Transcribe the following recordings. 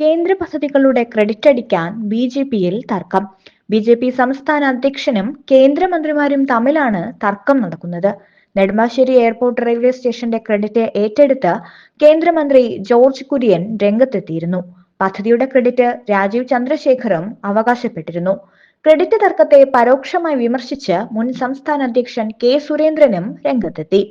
കേന്ദ്ര പദ്ധതികളുടെ ക്രെഡിറ്റ് അടിക്കാൻ ബി ജെ പിയിൽ തർക്കം. ബി ജെ പി സംസ്ഥാന അധ്യക്ഷനും കേന്ദ്രമന്ത്രിമാരും തമ്മിലാണ് തർക്കം നടക്കുന്നത്. നെടുമ്പാശ്ശേരി എയർപോർട്ട് റെയിൽവേ സ്റ്റേഷന്റെ ക്രെഡിറ്റ് ഏറ്റെടുത്ത് കേന്ദ്രമന്ത്രി ജോർജ് കുര്യൻ രംഗത്തെത്തിയിരുന്നു. പദ്ധതിയുടെ ക്രെഡിറ്റ് രാജീവ് ചന്ദ്രശേഖറും അവകാശപ്പെട്ടിരുന്നു. ക്രെഡിറ്റ് തർക്കത്തെ പരോക്ഷമായി വിമർശിച്ച് മുൻ സംസ്ഥാന അധ്യക്ഷൻ കെ സുരേന്ദ്രനും രംഗത്തെത്തി.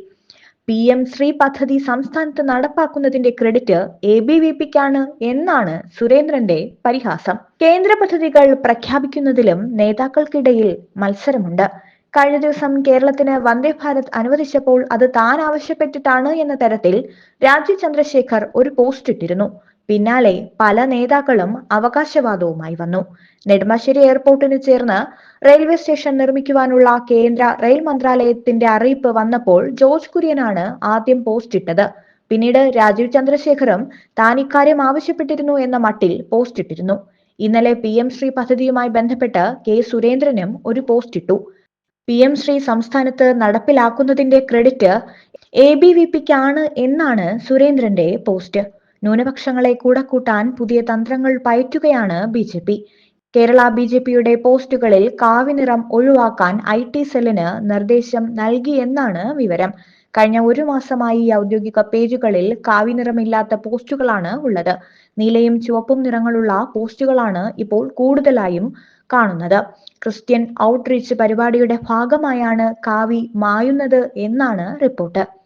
പി എം ശ്രീ പദ്ധതി സംസ്ഥാനത്ത് നടപ്പാക്കുന്നതിന്റെ ക്രെഡിറ്റ് എ ബി വി പിക്കാണ് എന്നാണ് സുരേന്ദ്രന്റെ പരിഹാസം. കേന്ദ്ര പദ്ധതികൾ പ്രഖ്യാപിക്കുന്നതിലും നേതാക്കൾക്കിടയിൽ മത്സരമുണ്ട്. കഴിഞ്ഞ ദിവസം കേരളത്തിന് വന്ദേ ഭാരത് അനുവദിച്ചപ്പോൾ അത് താൻ ആവശ്യപ്പെട്ടിട്ടാണ് എന്ന തരത്തിൽ രാജീവ് ചന്ദ്രശേഖർ ഒരു പോസ്റ്റ് ഇട്ടിരുന്നു. പിന്നാലെ പല നേതാക്കളും അവകാശവാദവുമായി വന്നു. നെടുമ്പാശ്ശേരി എയർപോർട്ടിന് ചേർന്ന് റെയിൽവേ സ്റ്റേഷൻ നിർമ്മിക്കുവാനുള്ള കേന്ദ്ര റെയിൽ മന്ത്രാലയത്തിന്റെ അറിയിപ്പ് വന്നപ്പോൾ ജോർജ് കുര്യനാണ് ആദ്യം പോസ്റ്റ് ഇട്ടത്. പിന്നീട് രാജീവ് ചന്ദ്രശേഖറും താൻ ഇക്കാര്യം ആവശ്യപ്പെട്ടിരുന്നു എന്ന മട്ടിൽ പോസ്റ്റ് ഇട്ടിരുന്നു. ഇന്നലെ പി എം ശ്രീ പദ്ധതിയുമായി ബന്ധപ്പെട്ട് കെ സുരേന്ദ്രനും ഒരു പോസ്റ്റ് ഇട്ടു. പി എം ശ്രീ സംസ്ഥാനത്ത് നടപ്പിലാക്കുന്നതിന്റെ ക്രെഡിറ്റ് എ ബി വി പിക്കാണ് എന്നാണ് സുരേന്ദ്രന്റെ പോസ്റ്റ്. ന്യൂനപക്ഷങ്ങളെ കൂടെ കൂട്ടാൻ പുതിയ തന്ത്രങ്ങൾ പയറ്റുകയാണ് B J P. Kerala B J പിയുടെ പോസ്റ്റുകളിൽ കാവിനിറം ഒഴിവാക്കാൻ ഐ ടി സെല്ലിന് നിർദ്ദേശം നൽകിയെന്നാണ് വിവരം. കഴിഞ്ഞ ഒരു മാസമായി ഔദ്യോഗിക പേജുകളിൽ കാവിനിറമില്ലാത്ത പോസ്റ്റുകളാണ് ഉള്ളത്. നീലയും ചുവപ്പും നിറങ്ങളുള്ള പോസ്റ്റുകളാണ് ഇപ്പോൾ കൂടുതലായും കാണുന്നത്. ക്രിസ്ത്യൻ ഔട്ട്റീച്ച് പരിപാടിയുടെ ഭാഗമായാണ് കാവി മായുന്നത് എന്നാണ് റിപ്പോർട്ട്.